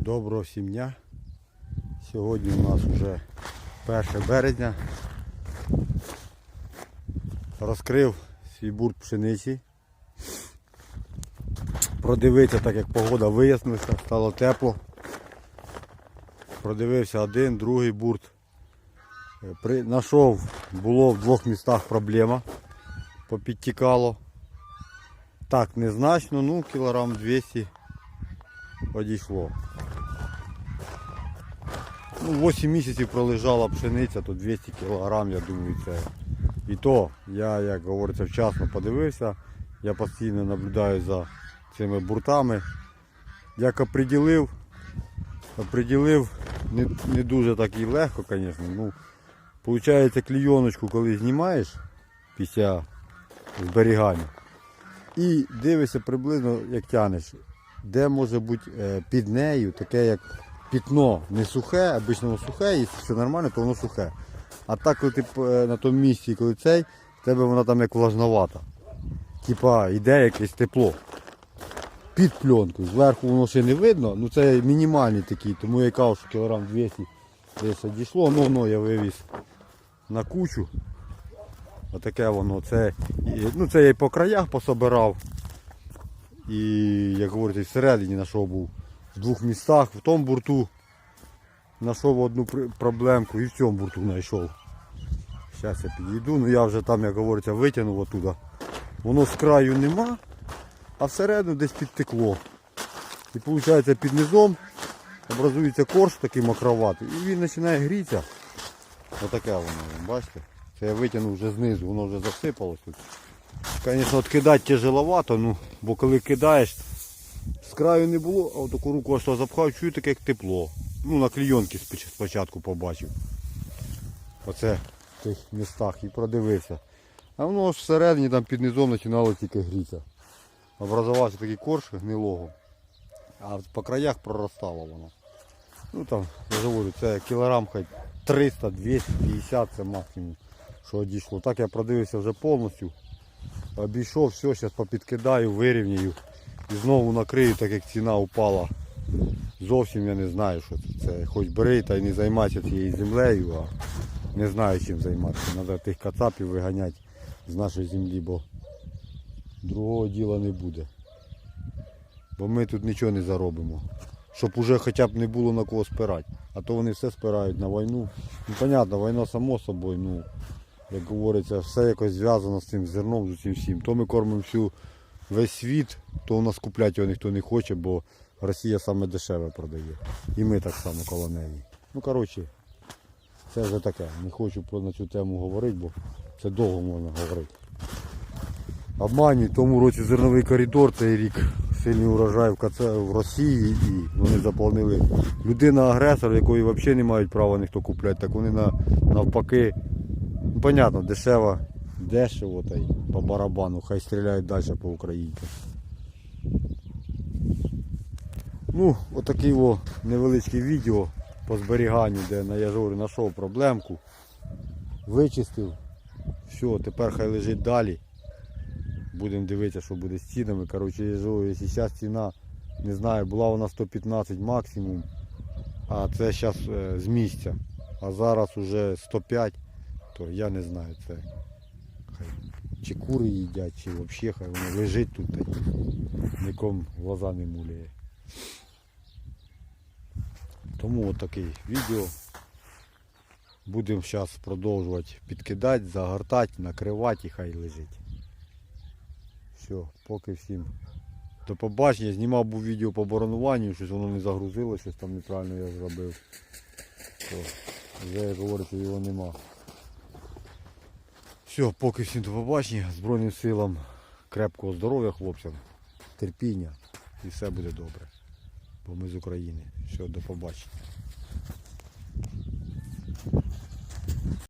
Доброго всім дня. Сьогодні у нас вже 1 березня. Розкрив свій бурт пшениці. Продивився, так як погода вияснилася, стало тепло. Продивився один, другий бурт. Е, При... Нашов, було в двох містах проблема. Попідтікало. Так, незначно, ну кілограм 200 одійшло. Ну, 8 місяців пролежала пшениця, то 200 кг, я думаю, це. І то, я, як говориться, вчасно подивився, я постійно наблюдаю за цими буртами. Як оприділив, оприділив не, не дуже так і легко, звісно. Ну, Получається клійоночку, коли знімаєш після зберігання. І дивишся приблизно, як тянеш, де може бути е, під нею таке як пітно не сухе, обично воно сухе, і все нормально, то воно сухе. А так, коли ти е, на тому місці, коли цей, в тебе вона там як влажновата. Типа йде якесь тепло. Під пленкою. Зверху воно ще не видно, ну це мінімальний такий, тому я кажу, що кілограм 200 десь дійшло, ну воно я вивіз на кучу. Отаке воно. Це, ну, це я і по краях пособирав. І, як говориться, всередині знайшов був в двох містах, в тому бурту знайшов одну проблемку і в цьому бурту знайшов. Зараз я підійду, ну я вже там, як говориться, витягнув оттуда. Воно з краю нема, а всередину десь підтекло. І виходить під низом образується корж такий мокроватий і він починає грітися. Отаке воно, бачите? Це я витягнув вже знизу, воно вже засипалось тут. Звісно, от кидати тяжеловато, ну, бо коли кидаєш, краю не було, а таку руку ось запхав, чую таке як тепло. Ну, на клійонки спочатку побачив. Оце в тих містах і продивився. А воно ж всередині там під низом починало тільки грітися. Образувався такий корж гнилого. А по краях проростало воно. Ну там, я говорю, це кілограм хай 300, 250 це максимум, що одійшло. Так я продивився вже повністю. Обійшов, все, зараз попідкидаю, вирівняю і знову накрию, так як ціна упала. Зовсім я не знаю, що це. Хоч бери та й не займайся цією землею, а не знаю чим займатися. Треба тих кацапів виганяти з нашої землі, бо другого діла не буде. Бо ми тут нічого не заробимо. Щоб уже хоча б не було на кого спирати. А то вони все спирають на війну. Ну, понятно, війна само собою, ну, як говориться, все якось зв'язано з цим зерном, з усім всім. То ми кормимо всю весь світ, то у нас купляти його ніхто не хоче, бо Росія саме дешеве продає. І ми так само коло неї. Ну коротше, це вже таке. Не хочу про на цю тему говорити, бо це довго можна говорити. Обманюють, в тому році зерновий коридор цей рік сильний урожай в, Росії і вони заповнили. Людина-агресор, якої взагалі не мають права ніхто купляти, так вони на, навпаки, ну, понятно, дешево, дешево та й по барабану, хай стріляють далі по українцям. Ну, отакий о невеличке відео по зберіганню, де на яжорі знайшов проблемку, вичистив. Все, тепер хай лежить далі. Будемо дивитися, що буде з цінами. Коротше, я якщо зараз ціна, не знаю, була вона 115 максимум, а це зараз з місця. А зараз уже 105, то я не знаю, це хай чи кури їдять, чи взагалі хай воно лежить тут та нікому глаза не муляє. Тому от таке відео. Будемо зараз продовжувати підкидати, загортати, накривати і хай лежить. Все, поки всім. До побачення. Знімав був відео по боронуванню, щось воно не загрузило, щось там неправильно я зробив. То, вже як говориться, його нема. Все, поки всім до побачення. Збройним силам крепкого здоров'я хлопцям, терпіння і все буде добре. Бо ми з України. Все, до побачення.